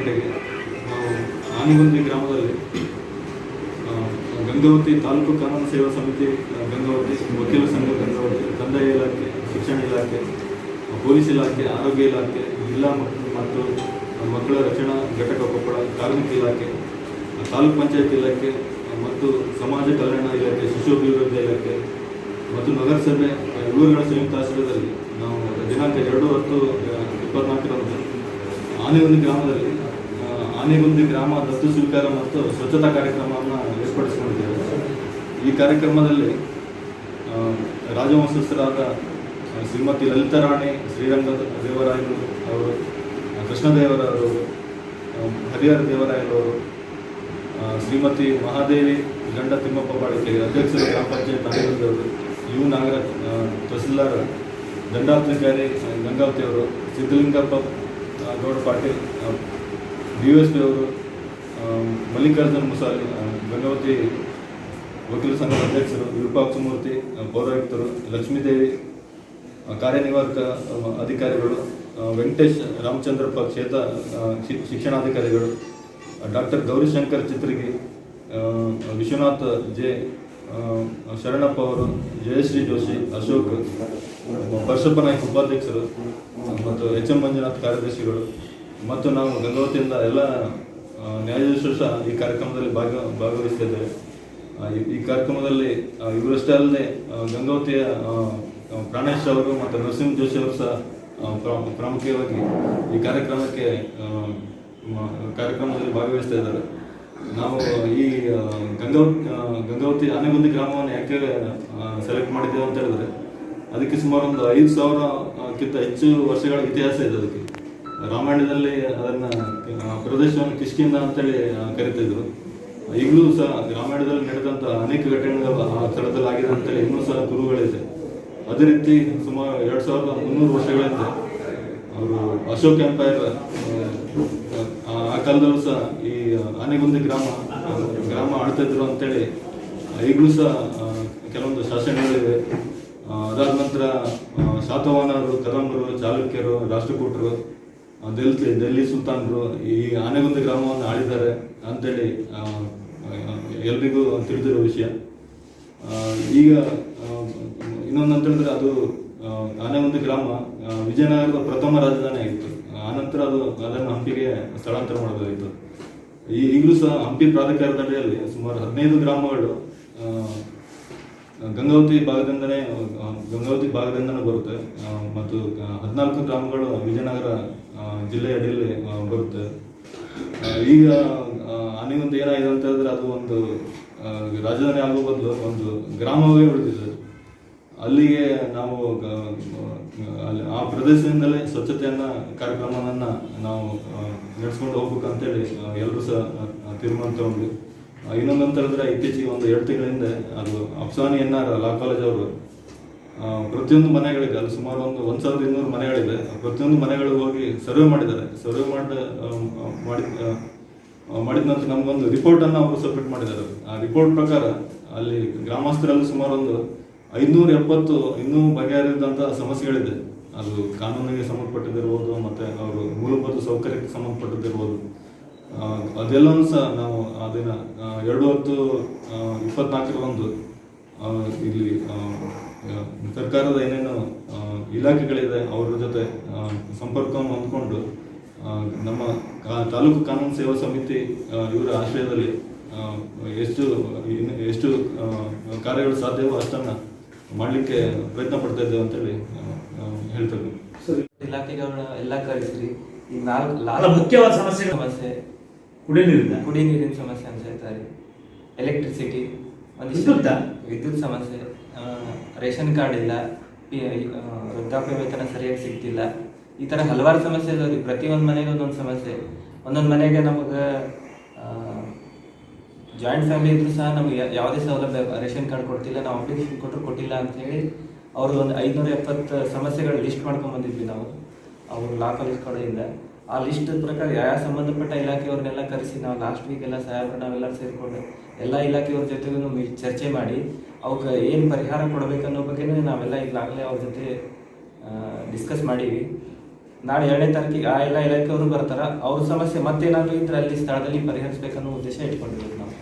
ಗಂಟೆಗೆ ನಾವು ಆನೆಗುಂದಿ ಗ್ರಾಮದಲ್ಲಿ ಗಂಗಾವತಿ ತಾಲೂಕು ಕಾನೂನು ಸೇವಾ ಸಮಿತಿ ಗಂಗಾವತಿ ವಕೀಲ ಸಂಘ ಗಂಗಾವತಿ, ಕಂದಾಯ ಇಲಾಖೆ, ಶಿಕ್ಷಣ ಇಲಾಖೆ, ಪೊಲೀಸ್ ಇಲಾಖೆ, ಆರೋಗ್ಯ ಇಲಾಖೆ, ಜಿಲ್ಲಾ ಮತ್ತು ಮಕ್ಕಳ ರಕ್ಷಣಾ ಘಟಕ ಕೊಪ್ಪಳ, ಕಾರ್ಮಿಕ ಇಲಾಖೆ ತಾಲೂಕು ಪಂಚಾಯತ್ ಇಲಾಖೆ ಮತ್ತು ಸಮಾಜ ಕಲ್ಯಾಣ ಇಲಾಖೆ ಶಿಶು ಅಭಿವೃದ್ಧಿ ಇಲಾಖೆ, ಮತ್ತು ನಗರಸಭೆ ಇವರುಗಳ ಸಂಯುಕ್ತ ಆಶ್ರಯದಲ್ಲಿ ನಾವು ದಿನಾಂಕ ಎರಡು ಹತ್ತು ಇಪ್ಪತ್ನಾಲ್ಕರಂದು ಆನೆಗುಂದಿ ಗ್ರಾಮದಲ್ಲಿ ಆನೆಗುಂದಿ ಗ್ರಾಮ ದತ್ತು ಸ್ವೀಕಾರ ಮತ್ತು ಸ್ವಚ್ಛತಾ ಕಾರ್ಯಕ್ರಮವನ್ನು ಏರ್ಪಡಿಸಿಕೊಂಡಿದ್ದೇವೆ. ಈ ಕಾರ್ಯಕ್ರಮದಲ್ಲಿ ರಾಜವಂಶಸ್ಥರಾದ ಶ್ರೀಮತಿ ಲಲಿತಾರಾಣಿ ಶ್ರೀರಂಗ ದೇವರಾಯರು ಅವರು ಕೃಷ್ಣದೇವರವರು ಹರಿಹರ ದೇವರಾಯರವರು ಶ್ರೀಮತಿ ಮಹಾದೇವಿ ಗಂಡ ತಿಮ್ಮಪ್ಪ ಬಾಳಿಕೆ ಅಧ್ಯಕ್ಷರು ಗ್ರಾಮ ಪಂಚಾಯತ್ ಆನೆಗುಂದಿಯವರು ಯು ನಾಗರ ತಹಸೀಲ್ದಾರ್ ದಂಡಾಧಿಕಾರಿ ಆ, ಗಂಗಾವತಿ ಅವರು ಸಿದ್ದಲಿಂಗಪ್ಪ ಆ, Gowda Patil D S P ಅವರು ಮಲ್ಲಿಕಾರ್ಜುನ ಮುಸಾಲಿ ಗಂಗಾವತಿ ವಕೀಲ ಸಂಘದ ಅಧ್ಯಕ್ಷರು ವಿರೂಪಾಕ್ಷಮೂರ್ತಿ ಪೌರಾಯುಕ್ತರು, ಲಕ್ಷ್ಮೀದೇವಿ ಕಾರ್ಯನಿವಾರಕ ಅಧಿಕಾರಿಗಳು ವೆಂಕಟೇಶ್ ರಾಮಚಂದ್ರಪ್ಪ ಕ್ಷೇತ್ರ ಶಿಕ್ಷಣಾಧಿಕಾರಿಗಳು ಡಾಕ್ಟರ್ ಗೌರಿಶಂಕರ್ ಚಿತ್ರಗಿ ವಿಶ್ವನಾಥ್ ಜೆ ಶರಣಪ್ಪ ಅವರು, ಜಯಶ್ರೀ ಜೋಶಿ, ಅಶೋಕ್ ಪರಶಪ್ಪ ನಾಯ್ಕ ಉಪಾಧ್ಯಕ್ಷರು ಮತ್ತು ಎಚ್ ಎಂ ಮಂಜುನಾಥ್ ಕಾರ್ಯದರ್ಶಿಗಳು ಮತ್ತು ನಾವು ಗಂಗಾವತಿಯಿಂದ ಎಲ್ಲ ನ್ಯಾಯಾಧೀಶರು ಸಹ ಈ ಕಾರ್ಯಕ್ರಮದಲ್ಲಿ ಭಾಗ ಭಾಗವಹಿಸ್ತಿದ್ದೇವೆ ಈ- ಕಾರ್ಯಕ್ರಮದಲ್ಲಿ ಇವರಷ್ಟೇ ಅಲ್ಲದೆ ಗಂಗಾವತಿಯ ಪ್ರಾಣೇಶ್ ಅವರು ಮತ್ತು ನರಸಿಂಹ ಜೋಶಿ ಅವರು ಸಹ ಪ್ರಾ- ಪ್ರಾಮುಖ್ಯವಾಗಿ ಈ ಕಾರ್ಯಕ್ರಮಕ್ಕೆ ಕಾರ್ಯಕ್ರಮದಲ್ಲಿ ಭಾಗವಹಿಸ್ತಾ ಇದ್ದಾರೆ ನಾವು ಈ ಗಂಗಾವತಿ ಗಂಗಾವತಿ ಆನೆಗುಂದಿ ಗ್ರಾಮವನ್ನು ಯಾಕೆ ಸೆಲೆಕ್ಟ್ ಮಾಡಿದ್ದೇವೆ ಅಂತ ಹೇಳಿದ್ರೆ, ಅದಕ್ಕೆ ಸುಮಾರು ಒಂದು ಐದು ಸಾವಿರಕ್ಕಿಂತ ಹೆಚ್ಚು ವರ್ಷಗಳ ಇತಿಹಾಸ ಇದೆ ಅದಕ್ಕೆ. ರಾಮಾಯಣದಲ್ಲಿ ಅದನ್ನ ಪ್ರದೇಶವನ್ನು ಕಿಷ್ಕಿಂದ ಅಂತೇಳಿ ಕರಿತಿದ್ರು. ಈಗಲೂ ಸಹ ರಾಮಾಯಣದಲ್ಲಿ ನಡೆದಂತ ಅನೇಕ ಘಟನೆಗಳು ಆ ಸ್ಥಳದಲ್ಲಿ ಆಗಿದೆ ಅಂತೇಳಿ ಇನ್ನೂ ಸಹ ಗುರುಗಳಿದೆ ಅದೇ ರೀತಿ ಸುಮಾರು ಎರಡು ಸಾವಿರದ ಮುನ್ನೂರು ವರ್ಷಗಳಿಂದ ಅವರು ಅಶೋಕ್ ಎಂಪೈರ್ ಆ, ಕಾಲದಲ್ಲೂ ಸಹ ಈ ಆನೆಗುಂದಿ ಗ್ರಾಮ ಗ್ರಾಮ ಆಳ್ತಿದ್ರು ಅಂತೇಳಿ ಈಗಲೂ ಸಹ ಕೆಲವೊಂದು ಶಾಸನಗಳಿವೆ. ಅದಾದ ನಂತರ ಶಾತವಾನರು ಕದಂಬರು ಚಾಲುಕ್ಯರು ರಾಷ್ಟ್ರಕೂಟರು ದೆಲ್ಲಿ ದೆಲ್ಲಿ ಸುಲ್ತಾನರು ಈ ಆನೆಗುಂದ ಗ್ರಾಮವನ್ನು ಆಳಿದ್ದಾರೆ ಅಂತೇಳಿ ಎಲ್ರಿಗೂ ತಿಳಿದಿರೋ ವಿಷಯ. ಈಗ ಇನ್ನೊಂದು ಅಂತ ಹೇಳಿದ್ರೆ ಅದು ಆನೆಗುಂದ ಗ್ರಾಮ ವಿಜಯನಗರದ ಪ್ರಥಮ ರಾಜಧಾನಿ ಆಗಿತ್ತು. ಆನಂತರ ಅದು ಅದನ್ನು ಹಂಪಿಗೆ ಸ್ಥಳಾಂತರ ಮಾಡಲಾಗಿತ್ತು ಈ ಈಗಲೂ ಸಹ ಹಂಪಿ ಪ್ರಾಧಿಕಾರದ ಅಡಿಯಲ್ಲಿ ಸುಮಾರು ಹದಿನೈದು ಗ್ರಾಮಗಳು ಗಂಗಾವತಿ ಭಾಗದಿಂದನೇ ಗಂಗಾವತಿ ಭಾಗದಿಂದನೇ ಬರುತ್ತೆ. ಮತ್ತು ಹದಿನಾಲ್ಕು ಗ್ರಾಮಗಳು ವಿಜಯನಗರ ಜಿಲ್ಲೆಯ ಅಡಿಯಲ್ಲಿ ಬರುತ್ತೆ. ಈಗ ಅನಿಗೊಂದು ಏನಾಗಿದೆ ಅಂತ ಹೇಳಿದ್ರೆ ಅದು ಒಂದು ರಾಜಧಾನಿ ಆಗುವ ಬದಲು ಒಂದು ಗ್ರಾಮವೇ ಉಳಿದಿದೆ. ಅಲ್ಲಿಗೆ ನಾವು ಅಲ್ಲಿ ಆ ಪ್ರದೇಶದಿಂದಲೇ ಸ್ವಚ್ಛತೆಯನ್ನ, ಕಾರ್ಯಕ್ರಮವನ್ನ ನಾವು ನಡೆಸ್ಕೊಂಡು ಹೋಗ್ಬೇಕಂತೇಳಿ ಎಲ್ಲರೂ ಸಹ ತೀರ್ಮಾನ ತಗೊಂಡ್ವಿ. ಇನ್ನೊಂದು ಅಂತ ಹೇಳಿದ್ರೆ ಇತ್ತೀಚೆಗೆ ಒಂದು ಎರಡು ತಿಂಗಳ ಹಿಂದೆ ಅದು Afsani N R, law college ಅವರು ಪ್ರತಿಯೊಂದು ಮನೆಗಳಿಗೆ, ಅಲ್ಲಿ ಸುಮಾರು ಒಂದು ಒಂದು ಸಾವಿರದ ಇನ್ನೂರು ಮನೆಗಳಿದೆ ಪ್ರತಿಯೊಂದು ಮನೆಗಳಿಗೆ ಹೋಗಿ ಸರ್ವೆ ಮಾಡಿದ್ದಾರೆ. ಸರ್ವೆ ಮಾಡಿದ ಮಾಡಿ ಮಾಡಿದ ಮಾಡಿದ ನಂತರ ನಮಗೊಂದು ರಿಪೋರ್ಟನ್ನು ಅವರು ಸಬ್ಮಿಟ್ ಮಾಡಿದ್ದಾರೆ. ಆ ರಿಪೋರ್ಟ್ ಪ್ರಕಾರ ಅಲ್ಲಿ ಗ್ರಾಮಸ್ಥರಲ್ಲಿ ಸುಮಾರು ಒಂದು ಐನೂರ ಎಪ್ಪತ್ತು ಇನ್ನೂ ಬಗೆಹರಿದಂತಹ ಸಮಸ್ಯೆಗಳಿದೆ. ಅದು ಕಾನೂನಿಗೆ ಸಂಬಂಧಪಟ್ಟಿದ್ದಿರ್ಬೋದು, ಮತ್ತು ಅವರು ಮೂಲಭೂತ ಸೌಕರ್ಯಕ್ಕೆ ಸಂಬಂಧಪಟ್ಟಿದ್ದಿರ್ಬೋದು. ಅದೆಲ್ಲವೂ ಸಹ ನಾವು ಅದನ್ನ ಆ, ಎರಡು ಹೊತ್ತು ಆ, ಇಪ್ಪತ್ನಾಲ್ಕರಂದು ಇಲ್ಲಿ ಸರ್ಕಾರದ ಏನೇನು ಇಲಾಖೆಗಳಿದೆ ಅವರ ಜೊತೆ ಸಂಪರ್ಕವನ್ನು ಹೊಂದ್ಕೊಂಡು ನಮ್ಮ ತಾಲೂಕು ಕಾನೂನು ಸೇವಾ ಸಮಿತಿ ಇವರ ಆಶ್ರಯದಲ್ಲಿ ಆ, ಎಷ್ಟು ಎಷ್ಟು ಕಾರ್ಯಗಳು ಸಾಧ್ಯವೋ ಅಷ್ಟನ್ನ ಮಾಡಲಿಕ್ಕೆ ಪ್ರಯತ್ನ ಪಡ್ತಾ ಇದ್ದೇವೆ ಅಂತೇಳಿ ಹೇಳ್ತೇವೆ ಇಲಾಖೆಗಳ ಎಲ್ಲ ಕರೆಸ್ರಿ ಈ ನಾಲ್ಕು ಮುಖ್ಯವಾದ ಸಮಸ್ಯೆ ಸಮಸ್ಯೆ ಕುಡಿಯ ನೀರಿಂದ ಕುಡಿ ನೀರಿನ ಸಮಸ್ಯೆ ಅಂತ ಹೇಳ್ತಾರೆ ಎಲೆಕ್ಟ್ರಿಸಿಟಿ ವಿದ್ಯುತ್ ವಿದ್ಯುತ್ ಸಮಸ್ಯೆ. ಆ, ರೇಷನ್ ಕಾರ್ಡ್ ಇಲ್ಲ. ಪಿ- ಆ, ವೃದ್ಧಾಪ್ಯ ವೇತನ ಸರಿಯಾಗಿ ಸಿಗ್ತಿಲ್ಲ. ಈ ಥರ ಹಲವಾರು ಸಮಸ್ಯೆ ಇದಾವ್ರಿ. ಪ್ರತಿಯೊಂದು ಮನೆಗೆ ಒಂದೊಂದು ಸಮಸ್ಯೆ. ಒಂದೊಂದು ಮನೆಗೆ ನಮಗೆ ಜಾಯಿಂಟ್ ಫ್ಯಾಮಿಲಿ ಇದ್ರೂ ಸಹ ನಮಗೆ ಯಾ- ಯಾವುದೇ ಸೌಲಭ್ಯ ರೇಷನ್ ಕಾರ್ಡ್ ಕೊಡ್ತಿಲ್ಲ ನಾವು ಅಪ್ಲಿಕೇಶನ್ ಕೊಟ್ಟರು ಕೊಟ್ಟಿಲ್ಲ ಅಂತೇಳಿ ಅವರು ಒಂದು ಐದುನೂರ ಎಪ್ಪತ್ತು ಸಮಸ್ಯೆಗಳು ಲಿಸ್ಟ್ ಮಾಡ್ಕೊಂಡ್ಬಂದಿದ್ವಿ ನಾವು. ಅವರು ಲಾ ಕಾಲೇಜ್ ಕಡೆಯಿಂದ ಆ ಲಿಸ್ಟ್ ಪ್ರಕಾರ ಯಾವ ಸಂಬಂಧಪಟ್ಟ ಇಲಾಖೆಯವ್ರನ್ನೆಲ್ಲ ಕರೆಸಿ, ನಾವು ಲಾಸ್ಟ್ ವೀಕ್ ಎಲ್ಲ ಸಾಹೇಬ್ರು ನಾವೆಲ್ಲ ಸೇರಿಕೊಂಡು ಎಲ್ಲ ಇಲಾಖೆಯವ್ರ ಜೊತೆಗೂ ಚರ್ಚೆ ಮಾಡಿ ಅವಕ್ಕೆ ಏನು ಪರಿಹಾರ ಕೊಡಬೇಕನ್ನೋ ಬಗ್ಗೆನೇ ನಾವೆಲ್ಲ ಈಗಾಗಲೇ ಅವ್ರ ಜೊತೆ ಡಿಸ್ಕಸ್ ಮಾಡೀವಿ. ನಾಳೆ ಎರಡನೇ ತಾರೀಕಿಗೆ ಆ ಎಲ್ಲ ಇಲಾಖೆಯವರು ಬರ್ತಾರೆ, ಅವ್ರ ಸಮಸ್ಯೆ ಮತ್ತೇನಾದರೂ ಇದ್ರೆ ಅಲ್ಲಿ ಸ್ಥಳದಲ್ಲಿ ಪರಿಹರಿಸಬೇಕನ್ನೋ ಉದ್ದೇಶ ಇಟ್ಕೊಂಡಿರೋದು ನಾವು.